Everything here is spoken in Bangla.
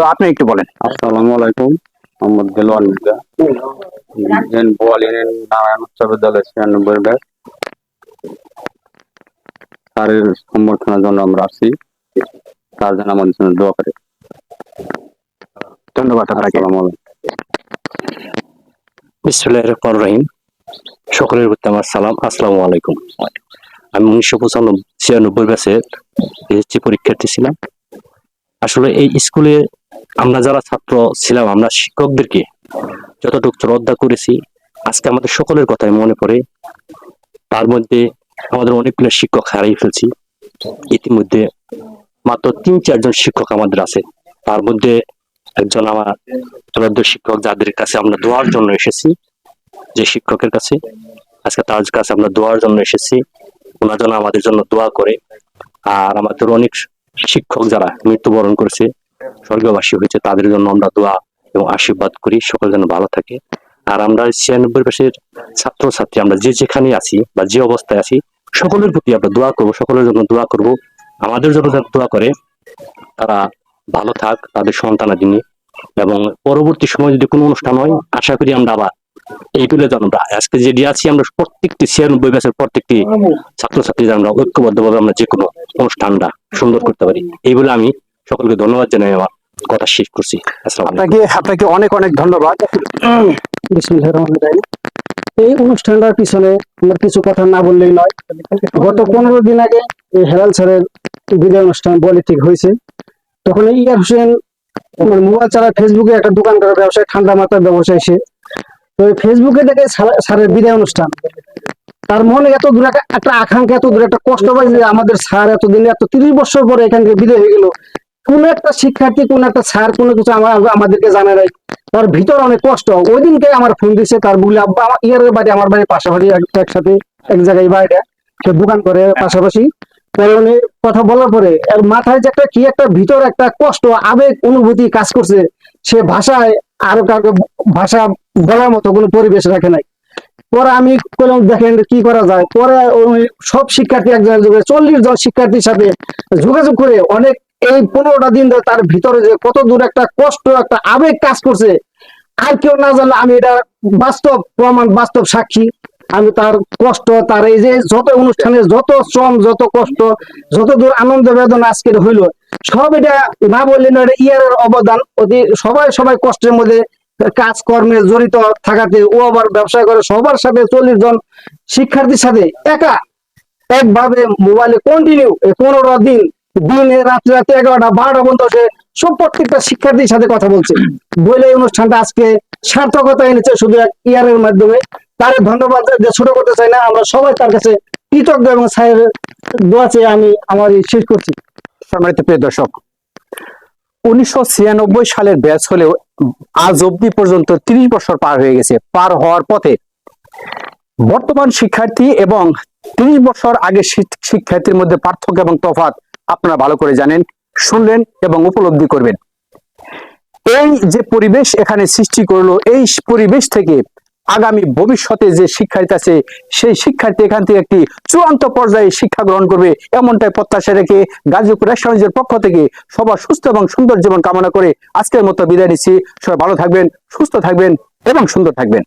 তো আপনি একটু বলেন। আসসালামু আলাইকুম মোহাম্মদ দেলোয়ার মির্জা জেন বোয়ালিনের নারায়ণ উচ্চ বিদ্যালয় ছিয়ানব্বই ব্যাচ স্যারের সম্বর্ধনার জন্য আমরা আসছি। তার জন্য আমাদের জন্য দোয়া করে। ধন্যবাদ আপনাকে। আসসালামু আলাইকুম। বিসমুল্লাহ রহমান রহিম। সকলের প্রতি আমার সালাম। আসসালামু আলাইকুম। আমি উনিশশো পঁচানব্বই ছিয়ানব্বই ব্যাচের এসএসসি পরীক্ষার্থী ছিলাম। আসলে এই স্কুলে আমরা যারা ছাত্র ছিলাম, আমরা শিক্ষকদেরকে যতটুকু শ্রদ্ধা করেছি, আজকে আমাদের সকলের কথাই মনে পড়ে। তার মধ্যে আমাদের অনেকগুলো শিক্ষক হারিয়ে ফেলছি। ইতিমধ্যে মাত্র তিন চারজন শিক্ষক আমাদের আছে। তার মধ্যে একজন আমার শ্রদ্ধ শিক্ষক, যাদের কাছে আমরা দোয়ার জন্য এসেছি, যে শিক্ষকের কাছে। আজকে তার কাছে আমরা দোয়ার জন্য এসেছি। ওনার জন্য আমাদের জন্য দোয়া করে। আর আমাদের অনেক শিক্ষক যারা মৃত্যুবরণ করেছে স্বর্গবাসী হয়েছে, তাদের জন্য আমরা দোয়া এবং আশীর্বাদ করি, সকল যেন ভালো থাকে। আর আমরা ছিয়ানব্বই বয়সের ছাত্র ছাত্রী আমরা যে যেখানে আছি বা যে অবস্থায় আছি, সকলের প্রতি আমরা দোয়া করব, সকলের জন্য দোয়া করব। আমাদের জন্য যারা দোয়া করে, তারা ভালো থাক, তাদের সন্তানাদি নিয়ে এবং পরবর্তী সময় যদি কোনো অনুষ্ঠান হয়, আশা করি আমরা আবার এই তুলে আমরা। আজকে যে আছি, আমরা প্রত্যেকটি ছিয়ানব্বই ব্যাচের প্রত্যেকটি ছাত্রছাত্রী আমরা ঐক্যবদ্ধভাবে আমরা যে কোনো অনুষ্ঠানটা সুন্দর করতে পারি। এই বলে আমি সকলকে ধন্যবাদ জানাই, আমার কথা শেষ করছি। আপনাকে আপনাকে অনেক অনেক ধন্যবাদ। এই অনুষ্ঠানটার পিছনে আমার কিছু কথা না বললেই নয়। গত পনেরো দিন আগে হেলাল স্যারের বিদায় অনুষ্ঠান বলিতিক হয়েছে। তখন ইয়ার হোসেন মোবাইল চালায় ফেসবুকে একটা দোকান করার ব্যবসায় ঠান্ডা মাথার ব্যবসায় সে তো ফেসবুকে দেখে স্যার- স্যারের বিদায় অনুষ্ঠান। তার মনে এত দূর একটা একটা আকাঙ্ক্ষা, এত দূর একটা কষ্ট পাই যে আমাদের স্যার এতদিন এত তিরিশ বছর পরে এখান থেকে বিদায় হয়ে গেল। কোন একটা শিক্ষার্থী, কোন একটা স্যার, কোনো কিছু আমাদেরকে জানা নাই। তার ভিতর অনেক কষ্ট। ওই দিনকে আমার ফোন দিছে, তার বলে, আব্বা ইয়ার বাড়ি, আমার বাড়ির পাশাপাশি এক- একসাথে, এক জায়গায় বাড়িটা, সে দোকান করে পাশাপাশি। পরে কথা বলার পরে মাথায় যে একটা কি একটা ভিতর একটা কষ্ট, আবেগ, অনুভূতি কাজ করছে, সে ভাষায় আরও কাউকে ভাষা বলার মতো কোনো পরিবেশ রাখে নাই। পরে আমি বললাম দেখেন কি করা যায়? পরে সব শিক্ষার্থী এক জায়গায় চল্লিশ জন শিক্ষার্থীর সাথে যোগাযোগ করে অনেক এই পনেরোটা দিন ধরে তার ভিতরে যে কত দূর একটা কষ্ট, একটা আবেগ কাজ করছে, আর কেউ না জানলে আমি এটা বাস্তব প্রমাণ, বাস্তব সাক্ষী। আমি তার কষ্ট, তার এই যে যত অনুষ্ঠানে যত শ্রম, যত কষ্ট, যত দূর আনন্দ, বেদনা আজকের হইল, সব এটা না বললে না এটা ইয়ারের অবদান। অতি সবাই সবাই কষ্টের মধ্যে কাজ, কর্মে জড়িত থাকাতে, ও আবার ব্যবসা করে, সবার সাথে চল্লিশ জন শিক্ষার্থীর সাথে একা, একভাবে মোবাইলে কন্টিনিউ পনেরো দিন দিনে রাত্রে রাতে এগারোটা, বারোটা পর্যন্ত সে সব প্রত্যেকটা শিক্ষার্থীর সাথে কথা বলছে। বলে এই অনুষ্ঠানটা আজকে সার্থকতা এনেছে শুধু এক ইয়ারের মাধ্যমে। তার ধন্যবাদ ছোট করতে চাই না, আমরা সবাই তার কাছে কৃতজ্ঞ এবং স্যারের দোয়া আমি আমার শেষ করছি। সম্মানিত প্রিয় দর্শক, উনিশশো ছিয়ানব্বই সালের ব্যাচ হলেও আজ অব্দি পর্যন্ত তিরিশ বছর পার হয়ে গেছে। পার হওয়ার পথে বর্তমান শিক্ষার্থী এবং তিরিশ বছর আগে শিক- শিক্ষার্থীর মধ্যে পার্থক্য এবং তফাৎ আপনারা ভালো করে জানেন, শুনলেন এবং উপলব্ধি করবেন। এই যে পরিবেশ এখানে সৃষ্টি করল, এই পরিবেশ থেকে আগামী ভবিষ্যতে যে শিক্ষার্থী আছে, সেই শিক্ষার্থী এখান থেকে একটি চূড়ান্ত পর্যায়ে শিক্ষা গ্রহণ করবে, এমনটাই প্রত্যাশা রেখে গাজীপুর রেস্টুরেন্টের পক্ষ থেকে সবার সুস্থ এবং সুন্দর জীবন কামনা করে আজকের মতো বিদায় নিচ্ছি। সবাই ভালো থাকবেন, সুস্থ থাকবেন এবং সুন্দর থাকবেন।